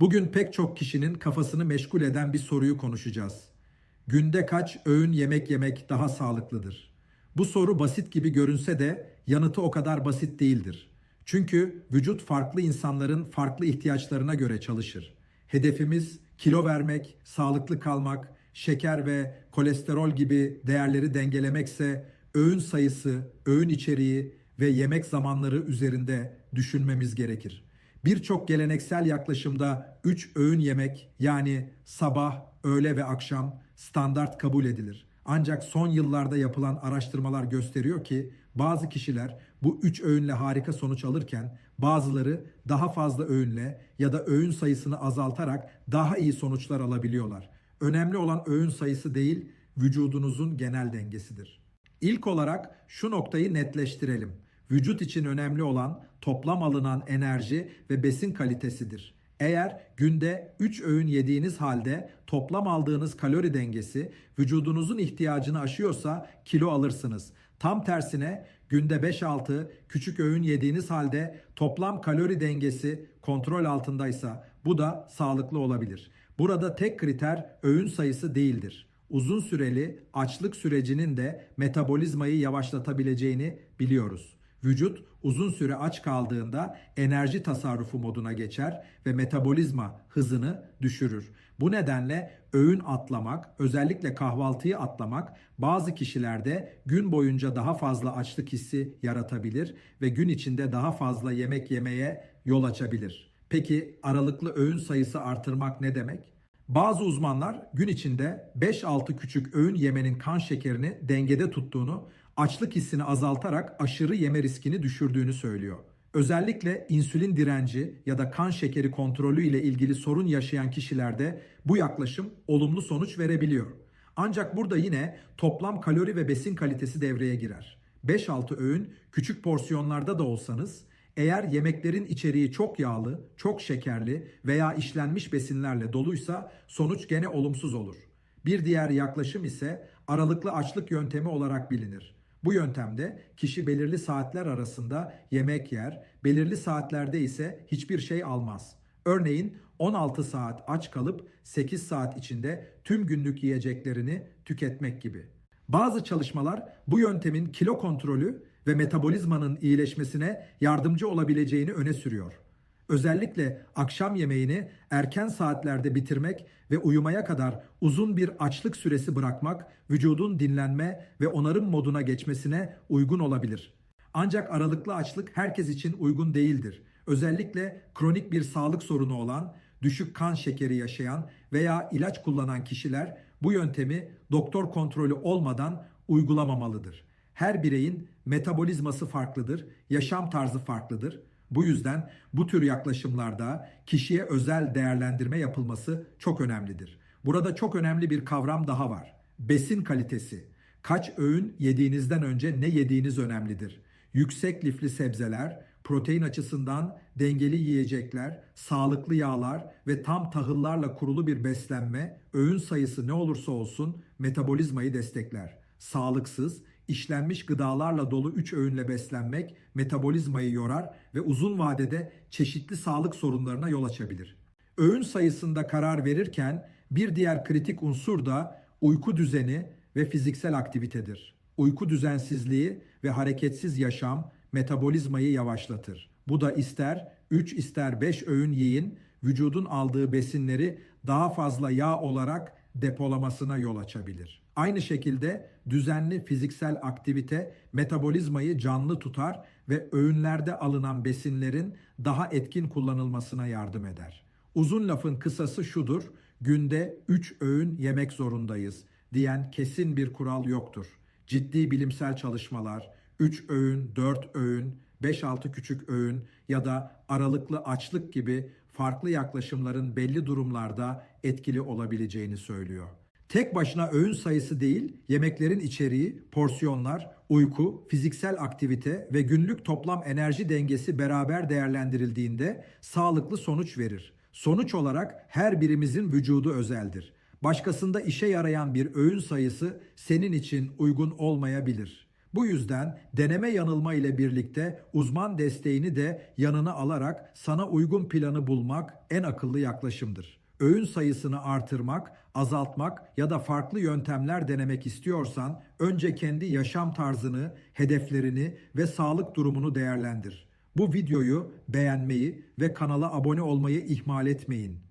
Bugün pek çok kişinin kafasını meşgul eden bir soruyu konuşacağız. Günde kaç öğün yemek yemek daha sağlıklıdır? Bu soru basit gibi görünse de yanıtı o kadar basit değildir. Çünkü vücut farklı insanların farklı ihtiyaçlarına göre çalışır. Hedefimiz kilo vermek, sağlıklı kalmak, şeker ve kolesterol gibi değerleri dengelemekse öğün sayısı, öğün içeriği ve yemek zamanları üzerinde düşünmemiz gerekir. Birçok geleneksel yaklaşımda 3 öğün yemek yani sabah, öğle ve akşam standart kabul edilir. Ancak son yıllarda yapılan araştırmalar gösteriyor ki bazı kişiler bu 3 öğünle harika sonuç alırken bazıları daha fazla öğünle ya da öğün sayısını azaltarak daha iyi sonuçlar alabiliyorlar. Önemli olan öğün sayısı değil, vücudunuzun genel dengesidir. İlk olarak şu noktayı netleştirelim. Vücut için önemli olan toplam alınan enerji ve besin kalitesidir. Eğer günde 3 öğün yediğiniz halde toplam aldığınız kalori dengesi vücudunuzun ihtiyacını aşıyorsa kilo alırsınız. Tam tersine günde 5-6 küçük öğün yediğiniz halde toplam kalori dengesi kontrol altındaysa bu da sağlıklı olabilir. Burada tek kriter öğün sayısı değildir uzun süreli açlık sürecinin de metabolizmayı yavaşlatabileceğini biliyoruz. Vücut uzun süre aç kaldığında enerji tasarrufu moduna geçer ve metabolizma hızını düşürür. Bu nedenle öğün atlamak, özellikle kahvaltıyı atlamak bazı kişilerde gün boyunca daha fazla açlık hissi yaratabilir ve gün içinde daha fazla yemek yemeye yol açabilir. Peki aralıklı öğün sayısı artırmak ne demek? Bazı uzmanlar gün içinde 5-6 küçük öğün yemenin kan şekerini dengede tuttuğunu, açlık hissini azaltarak aşırı yeme riskini düşürdüğünü söylüyor. Özellikle insülin direnci ya da kan şekeri kontrolü ile ilgili sorun yaşayan kişilerde bu yaklaşım olumlu sonuç verebiliyor. Ancak burada yine toplam kalori ve besin kalitesi devreye girer. 5-6 öğün küçük porsiyonlarda da olsanız eğer yemeklerin içeriği çok yağlı, çok şekerli veya işlenmiş besinlerle doluysa sonuç gene olumsuz olur. Bir diğer yaklaşım ise aralıklı açlık yöntemi olarak bilinir. Bu yöntemde kişi belirli saatler arasında yemek yer, belirli saatlerde ise hiçbir şey almaz. Örneğin 16 saat aç kalıp 8 saat içinde tüm günlük yiyeceklerini tüketmek gibi. Bazı çalışmalar bu yöntemin kilo kontrolü ve metabolizmanın iyileşmesine yardımcı olabileceğini öne sürüyor. Özellikle akşam yemeğini erken saatlerde bitirmek ve uyumaya kadar uzun bir açlık süresi bırakmak vücudun dinlenme ve onarım moduna geçmesine uygun olabilir. Ancak aralıklı açlık herkes için uygun değildir. Özellikle kronik bir sağlık sorunu olan, düşük kan şekeri yaşayan veya ilaç kullanan kişiler bu yöntemi doktor kontrolü olmadan uygulamamalıdır. Her bireyin metabolizması farklıdır, yaşam tarzı farklıdır. Bu yüzden bu tür yaklaşımlarda kişiye özel değerlendirme yapılması çok önemlidir. Burada çok önemli bir kavram daha var. Besin kalitesi. Kaç öğün yediğinizden önce ne yediğiniz önemlidir. Yüksek lifli sebzeler, protein açısından dengeli yiyecekler, sağlıklı yağlar ve tam tahıllarla kurulu bir beslenme, öğün sayısı ne olursa olsun metabolizmayı destekler. Sağlıksız, işlenmiş gıdalarla dolu 3 öğünle beslenmek metabolizmayı yorar ve uzun vadede çeşitli sağlık sorunlarına yol açabilir. Öğün sayısında karar verirken bir diğer kritik unsur da uyku düzeni ve fiziksel aktivitedir. Uyku düzensizliği ve hareketsiz yaşam metabolizmayı yavaşlatır. Bu da ister 3 ister 5 öğün yiyin vücudun aldığı besinleri daha fazla yağ olarak depolamasına yol açabilir. Aynı şekilde düzenli fiziksel aktivite metabolizmayı canlı tutar ve öğünlerde alınan besinlerin daha etkin kullanılmasına yardım eder. Uzun lafın kısası şudur, günde 3 öğün yemek zorundayız diyen kesin bir kural yoktur. Ciddi bilimsel çalışmalar 3 öğün, 4 öğün, 5-6 küçük öğün ya da aralıklı açlık gibi farklı yaklaşımların belli durumlarda etkili olabileceğini söylüyor. Tek başına öğün sayısı değil, yemeklerin içeriği, porsiyonlar, uyku, fiziksel aktivite ve günlük toplam enerji dengesi beraber değerlendirildiğinde sağlıklı sonuç verir. Sonuç olarak her birimizin vücudu özeldir. Başkasında işe yarayan bir öğün sayısı senin için uygun olmayabilir. Bu yüzden deneme yanılma ile birlikte uzman desteğini de yanına alarak sana uygun planı bulmak en akıllı yaklaşımdır. Öğün sayısını artırmak, azaltmak ya da farklı yöntemler denemek istiyorsan önce kendi yaşam tarzını, hedeflerini ve sağlık durumunu değerlendir. Bu videoyu beğenmeyi ve kanala abone olmayı ihmal etmeyin.